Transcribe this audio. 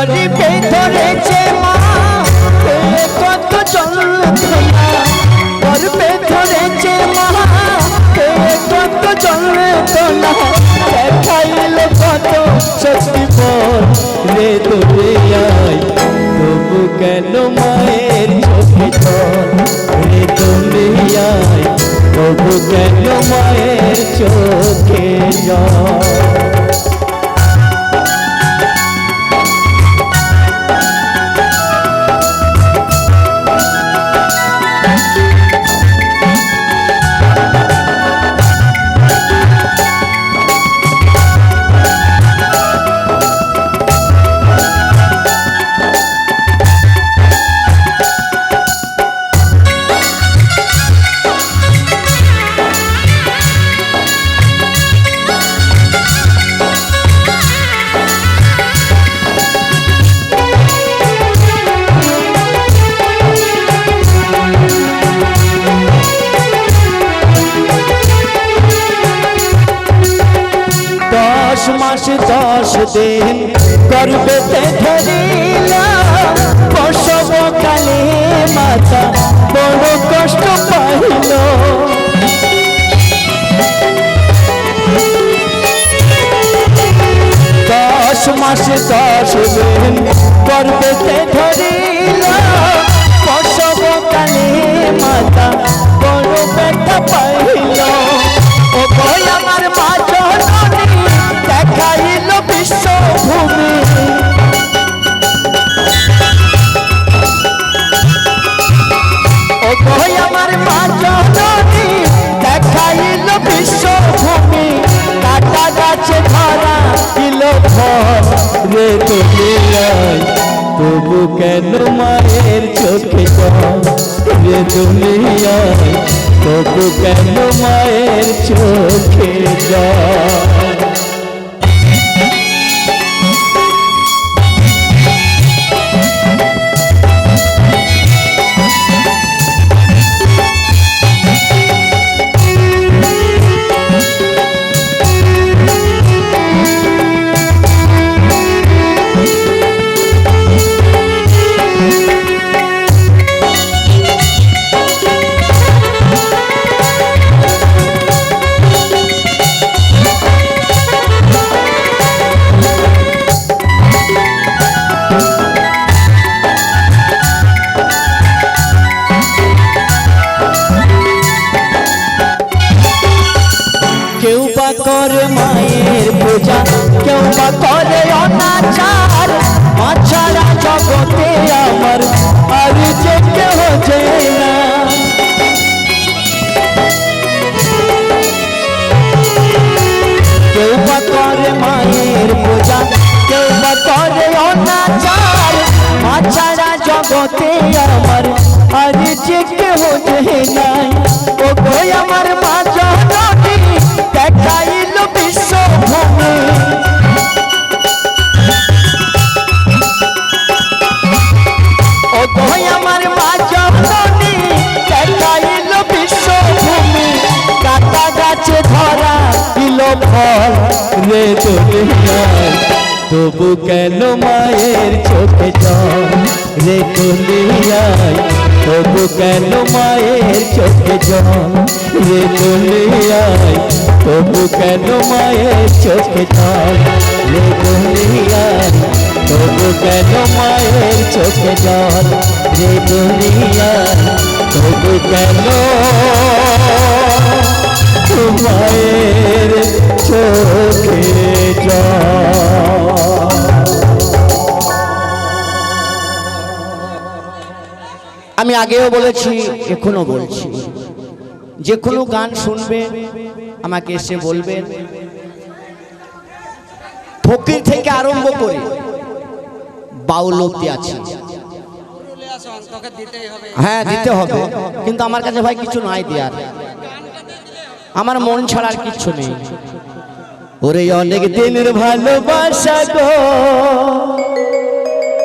শরীফে ধরেছে মা কত যন্ত্রণা। গর্বে ধরেছে মা কত যন্ত্রণা। দেখাইল কত শক্তি পর রে তোরে আয় তবু কেন মায়ের চোখে পর রে তোরে আয় তবু কেন মায়ের চোখ দশ মাস দশ দিন করবে ধরিলা প্রসব কালে মাতা বড় কষ্ট পাইল। দশ মাস দশ দিন করবে ও বই আমার মা জননী দেখাইল বিশ্বভূমি, কাটা গাছে ধরা তবু কেন মায়ের চোখে রে দুনিয়ায় তবু কেন মায়ের চোখে জল কেউ বা করে মায়ের পূজা কেউ বা করে অনাচার মা ছাড়া জগতে আমার আর যে কেউ যে না কেউ বা করে মায়ের পূজা কেউ বা করে অনাচার মা ছাড়া জগতে আমার আর যে কেউ যে নাই ও গো আমার আমার গাছে ধরা দিল ফল রে দুনিয়ায় তবু কেন মায়ের চোখে জল রে দুনিয়ায়? তবু কেন মায়ের চোখে জল রে দুনিয়ায়? তবু কেন মায়ের চোখে জল রে দুনিয়ায়? তবু কেন মায়ের চোখে জল? দুনিয়ায় তবু কেন চোখে আমি আগেও বলেছি, এখনও বলছি। যে কোনো গান শুনবে, আমাকে এসে বলবেন ফকির থেকে আরম্ভ করে বাউল অব্দি আছে। হ্যাঁ দিতে হবে। কিন্তু আমার কাছে ভাই কিছু নাই দেওয়ার আমার মন ছাড়া আর কিছু নেই। ওরে অনেক দিনের ভালোবাসা গো।